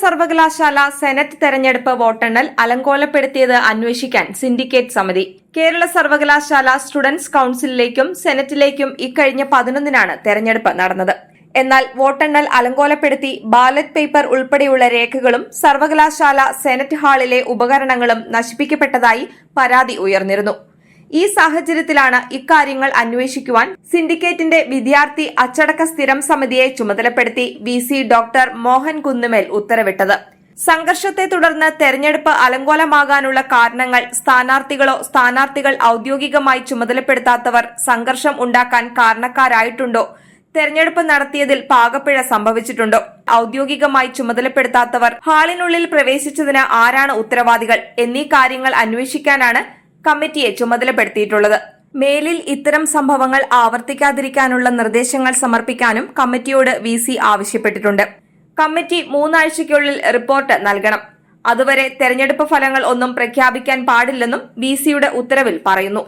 സർവകലാശാല സെനറ്റ് തെരഞ്ഞെടുപ്പ് വോട്ടെണ്ണൽ അലങ്കോലപ്പെടുത്തിയത് അന്വേഷിക്കാൻ സിൻഡിക്കേറ്റ് സമിതി. കേരള സർവകലാശാല സ്റ്റുഡൻസ് കൌൺസിലിലേക്കും സെനറ്റിലേക്കും ഇക്കഴിഞ്ഞ പതിനൊന്നിനാണ് തെരഞ്ഞെടുപ്പ് നടന്നത്. എന്നാൽ വോട്ടെണ്ണൽ അലങ്കോലപ്പെടുത്തി ബാലറ്റ് പേപ്പർ ഉൾപ്പെടെയുള്ള രേഖകളും സർവകലാശാല സെനറ്റ് ഹാളിലെ ഉപകരണങ്ങളും നശിപ്പിക്കപ്പെട്ടതായി പരാതി ഉയർന്നിരുന്നു. ഈ സാഹചര്യത്തിലാണ് ഇക്കാര്യങ്ങൾ അന്വേഷിക്കുവാൻ സിൻഡിക്കേറ്റിന്റെ വിദ്യാർത്ഥി അച്ചടക്ക സ്ഥിരം സമിതിയെ ചുമതലപ്പെടുത്തി V C doctor Mohan Kunnummel ഉത്തരവിട്ടത്. സംഘർഷത്തെ തുടർന്ന് തെരഞ്ഞെടുപ്പ് അലങ്കോലമാകാനുള്ള കാരണങ്ങൾ സ്ഥാനാർത്ഥികളോ സ്ഥാനാർത്ഥികൾ ഔദ്യോഗികമായി ചുമതലപ്പെടുത്താത്തവർ സംഘർഷം ഉണ്ടാക്കാൻ കാരണക്കാരായിട്ടുണ്ടോ? തെരഞ്ഞെടുപ്പ് നടത്തിയതിൽ പാകപ്പിഴ സംഭവിച്ചിട്ടുണ്ടോ? ഔദ്യോഗികമായി ചുമതലപ്പെടുത്താത്തവർ ഹാളിനുള്ളിൽ പ്രവേശിച്ചതിന് ആരാണ് ഉത്തരവാദികൾ എന്നീ കാര്യങ്ങൾ അന്വേഷിക്കാനാണ് കമ്മിറ്റിയെ ചുമതലപ്പെടുത്തിയിട്ടുള്ളത്. മേലിൽ ഇത്തരം സംഭവങ്ങൾ ആവർത്തിക്കാതിരിക്കാനുള്ള നിർദ്ദേശങ്ങൾ സമർപ്പിക്കാനും കമ്മിറ്റിയോട് വി സി ആവശ്യപ്പെട്ടിട്ടുണ്ട്. കമ്മിറ്റി മൂന്നാഴ്ചയ്ക്കുള്ളിൽ റിപ്പോർട്ട് നൽകണം. അതുവരെ തെരഞ്ഞെടുപ്പ് ഫലങ്ങൾ ഒന്നും പ്രഖ്യാപിക്കാൻ പാടില്ലെന്നും വി സിയുടെ ഉത്തരവിൽ പറയുന്നു.